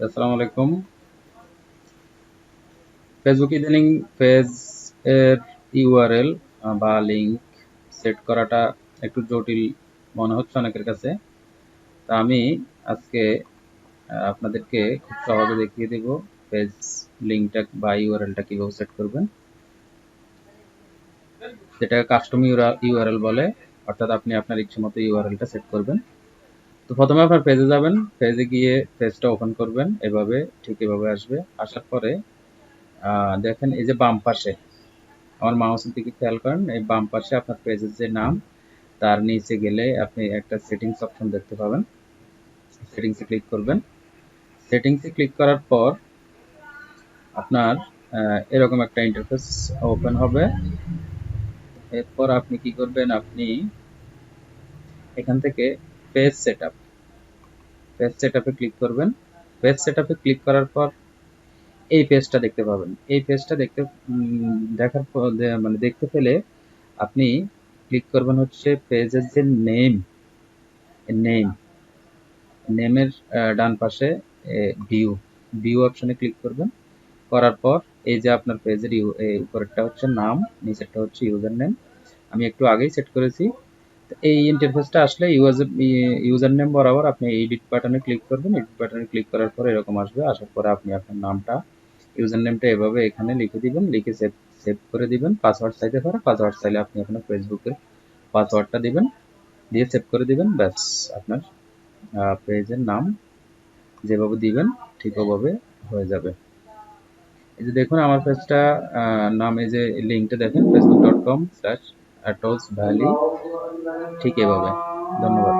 আসসালামু আলাইকুম। ফেসবুক ইদানিং পেজ এর ইউআরএল বা লিংক সেট করাটা একটু জটিল মনে হচ্ছে অনেকের কাছে। তা আমি আজকে আপনাদেরকে খুব সহজে দেখিয়ে দেব পেজ লিংকটা বা ইউআরএলটা কীভাবে সেট করবেন। যেটা কাস্টম ইউআরএল বলে, অর্থাৎ আপনি আপনার ইচ্ছে মতো ইউআরএলটা সেট করবেন। তো প্রথমে আপনার পেজে যাবেন পেজে গিয়ে পেজটা ওপেন করবেন, এভাবে, ঠিক এভাবে আসবে। আসার পরে দেখেন এই যে বাম পাশে, আমার মাউসের দিকে খেয়াল করেন, এই বাম পাশে আপনার পেজের যে নাম, তার নিচে গেলে আপনি একটা সেটিংস অপশন দেখতে পাবেন। সেটিংসে ক্লিক করবেন। সেটিংসে ক্লিক করার পর, আপনার এরকম একটা ইন্টারফেস ওপেন হবে। এরপর আপনি কি করবেন? আপনি এখান থেকে পেজ সেটআপ পেজ সেটআপে ক্লিক করবেন। পেজ সেটআপে ক্লিক করার পর এই পেজটা দেখতে পাবেন। এই পেজটা দেখতে দেখার মানে দেখতে পেলে আপনি ক্লিক করবেন হচ্ছে পেজের যে নেম নেম নেমের ডান পাশে ভিউ ভিউ অপশনে ক্লিক করবেন। করার পর এই যে আপনার পেজের উপরেরটা হচ্ছে নাম, নিচেরটা হচ্ছে ইউজার নেম আমি একটু আগেই সেট করেছি। এই ইন্টারফেসটা আসলে ইউজার নেম বরাবর আপনি এডিট বাটনে ক্লিক করবেন এডিট বাটনে ক্লিক করার পর এরকম আসবে। আসার পরে আপনি আপনার নামটা ইউজার নেমটা এভাবে এখানে লিখে দিবেন, লিখে সেভ সেভ করে দিবেন। পাসওয়ার্ড চাইতে পারে পাসওয়ার্ড চাইলে আপনি আপনার ফেসবুকের পাসওয়ার্ডটা দিবেন, দিয়ে সেভ করে দিবেন। ব্যাস, আপনার পেজের নাম যেভাবে দিবেন, ঠিক ওভাবে হয়ে যাবে। এই যে দেখুন, আমার পেজটা নাম এই যে লিঙ্কটা দেখেন Facebook dot com slash atlas valley ঠিক এভাবে ধন্যবাদ।